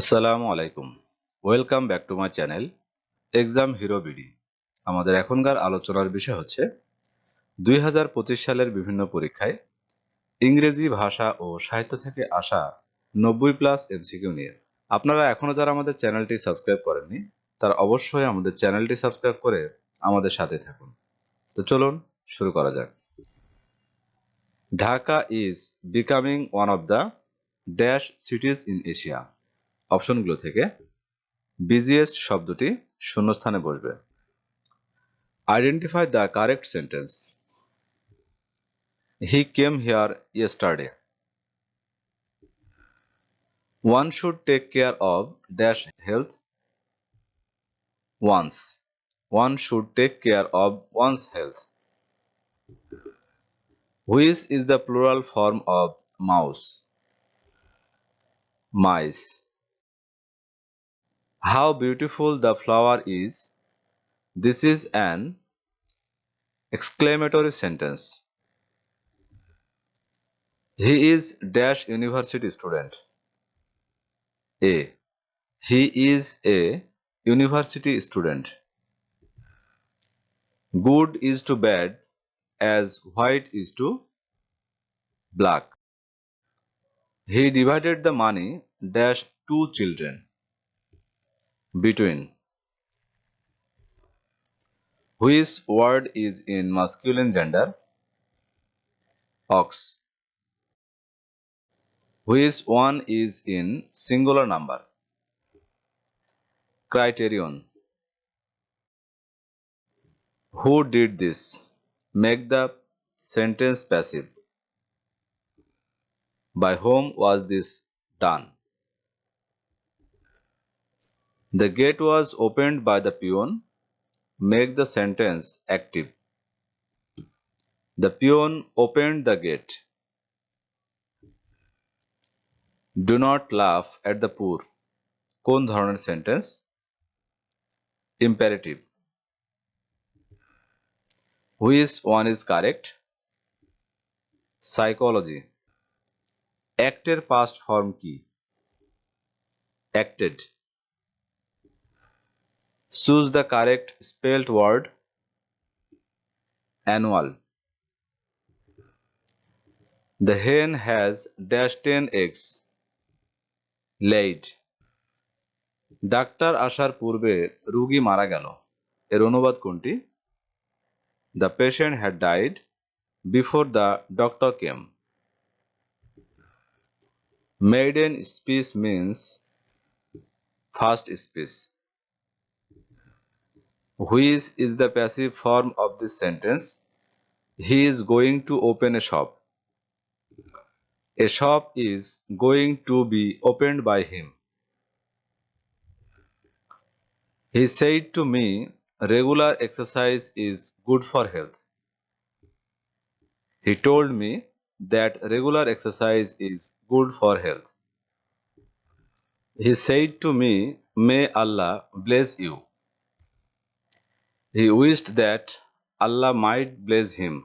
আসসালামু আলাইকুম welcome back to my channel exam hero BD আমাদের এখনকার আলোচনার বিষয় হচ্ছে দুই সালের বিভিন্ন পরীক্ষায় ইংরেজি ভাষা ও সাহিত্য থেকে আসা নব্বই প্লাস এমসিকিউ নিয়ে আপনারা এখনও যারা আমাদের চ্যানেলটি সাবস্ক্রাইব করেননি তারা অবশ্যই আমাদের চ্যানেলটি সাবস্ক্রাইব করে আমাদের সাথে থাকুন তো চলুন শুরু করা যাক Dhaka is becoming one of the dash cities in Asia অপশনগুলো থেকে বিজিয়েস্ট শব্দটি শূন্যস্থানে বসবে identify the correct sentence he came here yesterday one should take care of dash health one's one should take care of one's health which is the plural form of mouse mice How beautiful the flower is. This is an exclamatory sentence. He is dash university student. A. He is a university student. Good is to bad as white is to black. He divided the money dash two children between which word is in masculine gender ox which one is in singular number criterion who did this make the sentence passive by whom was this done The gate was opened by the peon. Make the sentence active. The peon opened the gate. Do not laugh at the poor. কোন ধরনের sentence imperative which one is correct psychology অ্যাক্টের past form কি acted choose the correct spelled word annual the hen has dash 10 eggs laid ডাক্তার আসার পূর্বে রুগী মারা গেল এর অনুবাদ কোনটি the patient had died before the doctor came maiden speech means first speech Who is is the passive form of this sentence he is going to open a shop a shop is going to be opened by him he said to me regular exercise is good for health he told me that regular exercise is good for health he said to me may allah bless you he wished that Allah might bless him.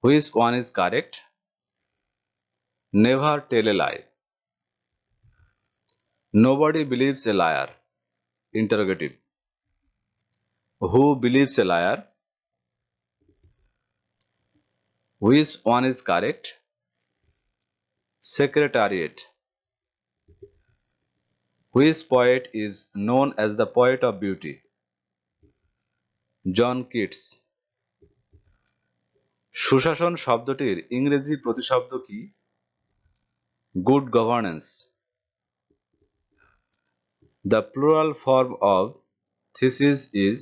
Which one is correct? Never tell a lie. Nobody believes a liar. Interrogative. Who believes a liar? Which one is correct? Secretariat. Which poet is known as the poet of beauty John Keats সুশাসন শব্দটির ইংরেজি প্রতিশব্দ কি good governance the plural form of thesis is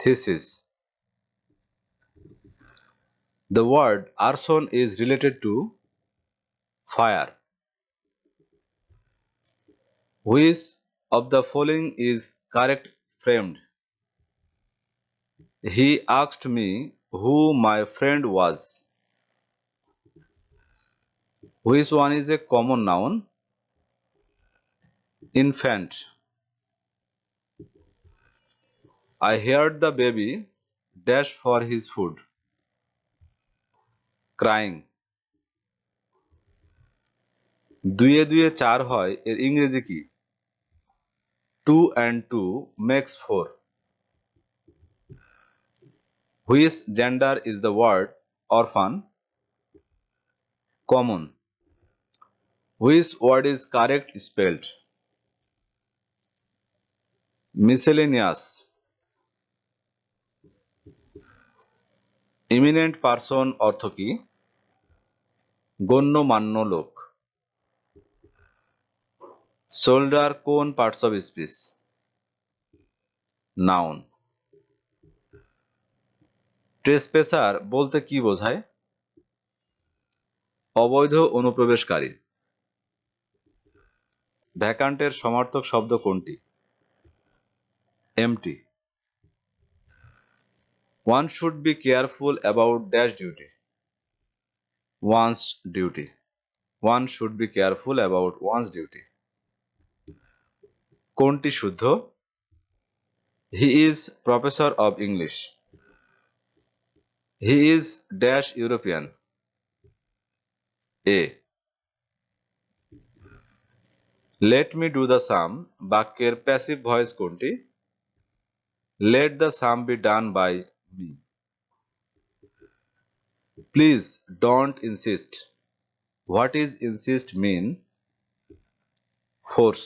thesis the word arson is related to fire which of the following is correct framed he asked me who my friend was which one is a common noun infant I heard the baby dash for his food, crying. দুয়ে দুয়ে চার হয় এর ইংরেজি কি 2 and 2 makes 4. Which gender is the word orphan? Common. Which word is correct spelled? Miscellaneous. Eminent person অর্থ Gonno manno lok. Solder কোন parts of speech noun পেসার বলতে কি বোঝায় অবৈধ অনুপ্রবেশকারী ভ্যাকান্টের সমার্থক শব্দ কোনটি empty one should be careful about dash duty one's duty one should be careful about one's duty কোনটি শুদ্ধ he is professor of English he is dash European a let me do the sum বাক্যের passive voice কোনটি let the sum be done by be please don't insist what is insist mean force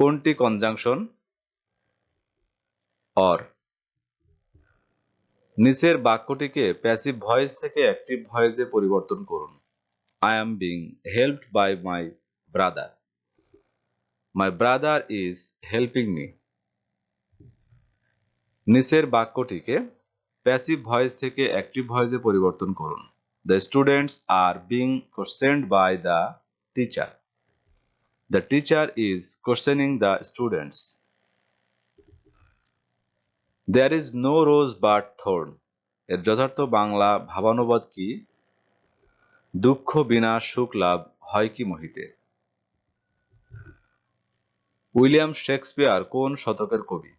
কোনটি conjunction or নিচের বাক্যটিকে passive voice থেকে active ভয়েসে পরিবর্তন করুন I am being helped by my brother my brother is helping me নিচের বাক্যটিকে passive voice থেকে অ্যাক্টিভ ভয়েসে পরিবর্তন করুন the students are being questioned by the teacher The teacher is questioning the students. There is no rose but thorn এর যথার্থ বাংলা ভাবানুবাদ কি দুঃখ বিনা সুখ লাভ হয় কি মহিতে উইলিয়াম শেক্সপিয়ার কোন শতকের কবি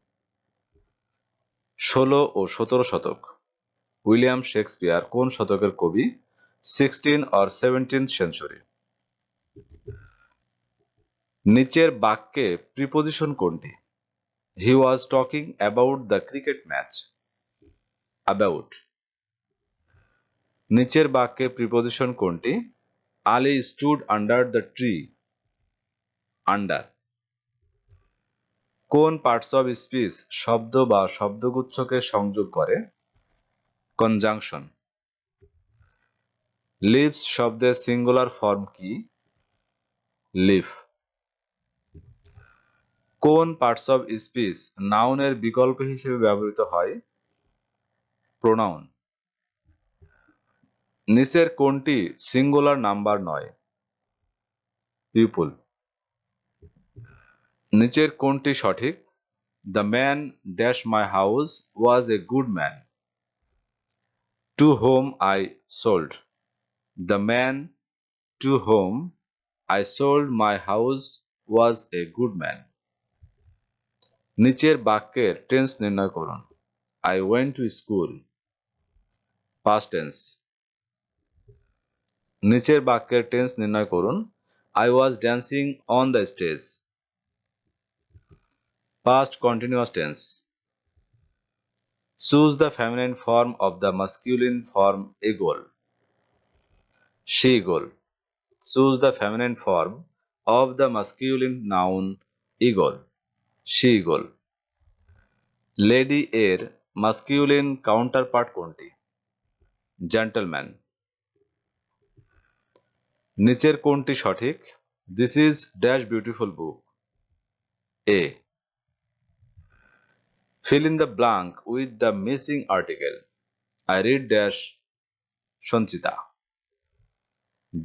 ষোলো ও সতেরো শতক উইলিয়াম শেক্সপিয়ার কোন শতকের কবি সিক্সটিন অর সেভেন্টিন সেঞ্চুরি নিচের বাক্যে প্রিপোজিশন কোনটি he was talking about the cricket match about নিচের বাক্যে প্রিপোজিশন কোনটি Ali stood under the tree under কোন পার্টস অফ স্পিচ শব্দ বা শব্দগুচ্ছকে সংযোগ করে কনজাংশন লিভস শব্দের সিঙ্গুলার ফর্ম কি লিভ কোন পার্টস অফ স্পিচ নাউনের বিকল্প হিসেবে ব্যবহৃত হয় প্রোনাউন নিচের কোনটি সিঙ্গুলার নাম্বার নয় পিপুল নিচের কোনটি সঠিক the man dash my house was a good man to whom I sold the man to whom I sold my house was a good man নিচের বাক্যের টেন্স নির্ণয় করুন I went to school first tense নিচের বাক্যের tense নির্ণয় করুন I was dancing on the stage past continuous tense choose the feminine form of the masculine form eagle she eagle choose the feminine form of the masculine noun eagle she eagle lady এর masculine counterpart কোনটি gentleman নিচের কোনটি সঠিক this is dash beautiful book a fill in the blank with the missing article I read dash Sanchita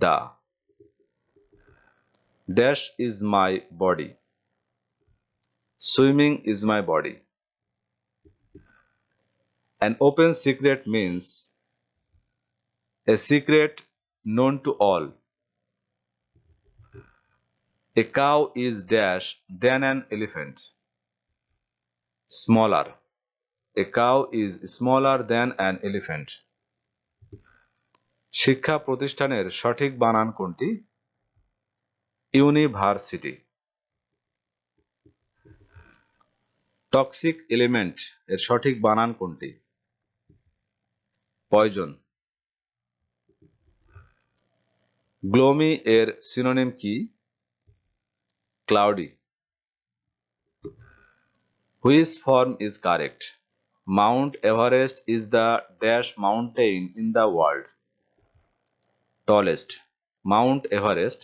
the dash is my body swimming is my body An open secret means a secret known to all A cow is dash than an elephant. Smaller. A cow is smaller than an elephant. শিক্ষা প্রতিষ্ঠানের সঠিক বানান কোনটি university toxic element এর সঠিক বানান কোনটি poison gloomy এর সিনোনিম কি cloudy which form is correct Mount Everest is the dash mountain in the world tallest Mount Everest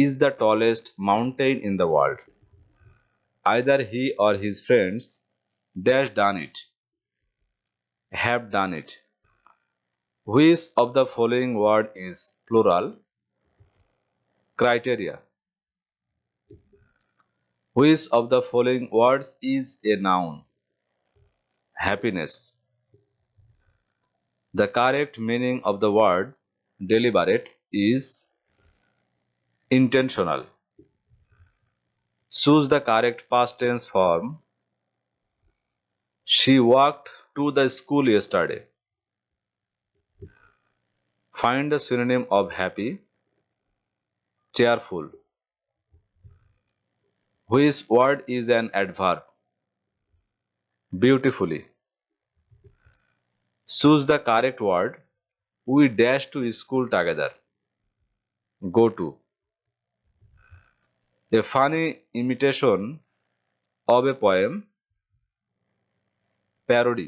is the tallest mountain in the world either he or his friends dash done it, have done it. Which of the following word is plural? Criteria. Which of the following words is a noun? Happiness. The correct meaning of the word deliberate is intentional. Choose the correct past tense form. She walked to the school yesterday. Find the synonym of happy. Cheerful. Which word is an adverb? Beautifully. Choose the correct word. We dash to school together. Go to. A funny imitation of a poem, parody.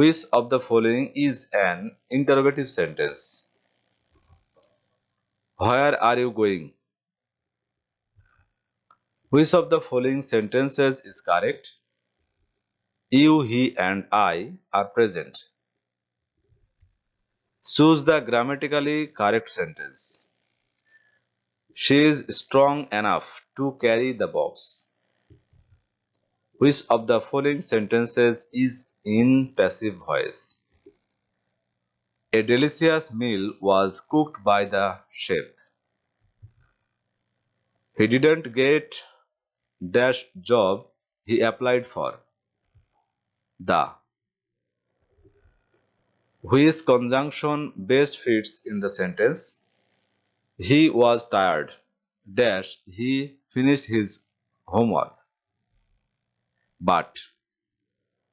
Which of the following is an interrogative sentence? Where are you going? Which of the following sentences is correct? You, he, and I are present. Choose the grammatically correct sentence. She is strong enough to carry the box. Which of the following sentences is in passive voice? A delicious meal was cooked by the chef. He didn't get dash job he applied for. The which conjunction best fits in the sentence? he was tired dash he finished his homework but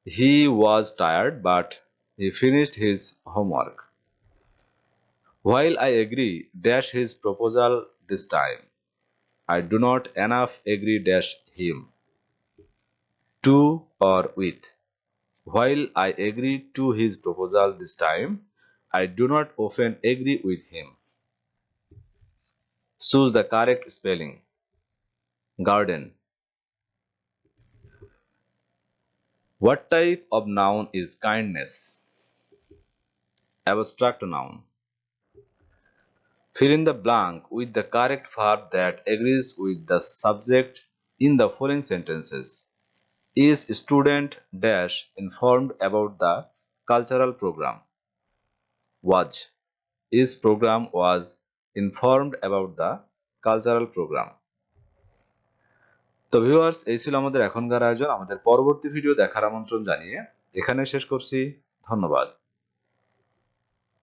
he was tired but he finished his homework while i agree dash his proposal this time i do not enough agree dash him to or with while i agree to his proposal this time i do not often agree with him Choose the correct spelling. Garden. What type of noun is kindness? Abstract noun. Fill in the blank with the correct verb that agrees with the subject in the following sentences. Is student dash informed about the cultural program? Was. His program was informed about the cultural program তো viewers এই ছিল আমাদের এখনকার আয়োজন আমাদের পরবর্তী video দেখার আমন্ত্রণ জানিয়ে এখানে শেষ করছি ধন্যবাদ